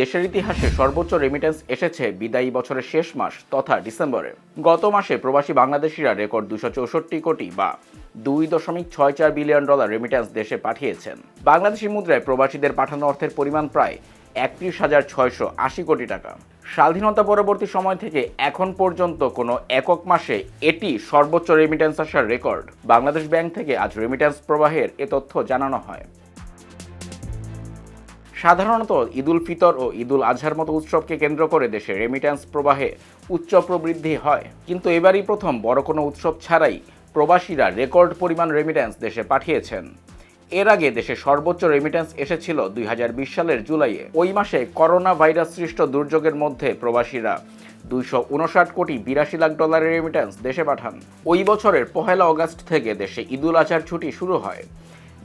দেশের ইতিহাসে সর্বোচ্চ রেমিটেন্স এসেছে বিদায়ী বছরের শেষ মাস তথা ডিসেম্বরে। গত মাসে প্রবাসী বাংলাদেশিরা রেকর্ড দুশো চৌষট্টি কোটি বা দুই দশমিক ছয় চার বিলিয়ন ডলার রেমিটেন্স দেশে পাঠিয়েছেন। বাংলাদেশি মুদ্রায় প্রবাসীদের পাঠানো অর্থের পরিমাণ প্রায় একত্রিশ হাজার ছয়শো আশি কোটি টাকা। স্বাধীনতা পরবর্তী সময় থেকে এখন পর্যন্ত কোনো একক মাসে এটি সর্বোচ্চ রেমিটেন্স আসার রেকর্ড বাংলাদেশ ব্যাংক থেকে আজ রেমিটেন্স প্রবাহের এ তথ্য জানানো হয়। সাধারণত ঈদুল ফিতর ও ঈদুল আজহার মতো উৎসবকে কেন্দ্র করে দেশে রেমিট্যান্স প্রবাহে উচ্চ প্রবৃদ্ধি হয়। কিন্তু এবারই প্রথম বড় কোনো উৎসব ছাড়াই প্রবাসীরা রেকর্ড পরিমাণ রেমিট্যান্স দেশে পাঠিয়েছেন। এর আগে দেশে সর্বোচ্চ রেমিট্যান্স এসেছিল দুই হাজার বিশ সালের জুলাইয়ে। ওই মাসে করোনা ভাইরাস সৃষ্ট দুর্যোগের মধ্যে প্রবাসীরা দুইশো উনষাট কোটি বিরাশি লাখ ডলারের রেমিট্যান্স দেশে পাঠান। ওই বছরের পহেলা অগাস্ট থেকে দেশে ঈদুল আজহার ছুটি শুরু হয়।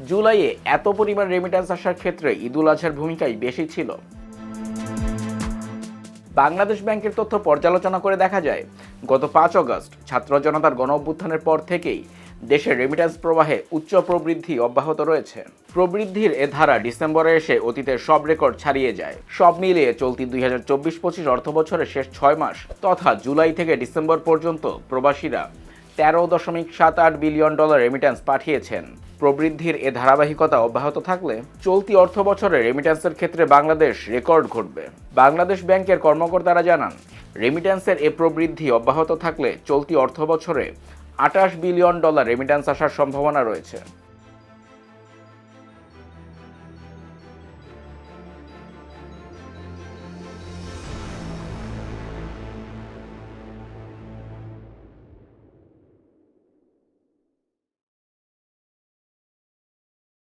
জুলাইয়ে এত পরিমাণ রেমিট্যান্স আসার ক্ষেত্রে ঈদুল আজহার ভূমিকাই বেশি ছিল। বাংলাদেশ ব্যাংকের তথ্য পর্যালোচনা করে দেখা যায়, গত পাঁচ অগস্ট ছাত্র জনতার গণ অভ্যুত্থানের পর থেকেই দেশের রেমিট্যান্স প্রবাহে উচ্চ প্রবৃদ্ধি অব্যাহত রয়েছে। প্রবৃদ্ধির এ ধারা ডিসেম্বরে এসে অতীতের সব রেকর্ড ছাড়িয়ে যায়। সব মিলিয়ে চলতি দুই হাজার চব্বিশ পঁচিশ অর্থ বছরের শেষ ছয় মাস তথা জুলাই থেকে ডিসেম্বর পর্যন্ত প্রবাসীরা তেরো দশমিক সাত আট বিলিয়ন ডলার রেমিট্যান্স পাঠিয়েছেন। প্রবৃদ্ধির এ ধারাবাহিকতা অব্যাহত থাকলে চলতি অর্থ বছরে রেমিট্যান্সের ক্ষেত্রে বাংলাদেশ রেকর্ড ঘটবে। বাংলাদেশ ব্যাংকের কর্মকর্তারা জানান রেমিট্যান্সের এ প্রবৃদ্ধি অব্যাহত থাকলে চলতি অর্থ বছরে আটাশ বিলিয়ন ডলার রেমিট্যান্স আসার সম্ভাবনা রয়েছে।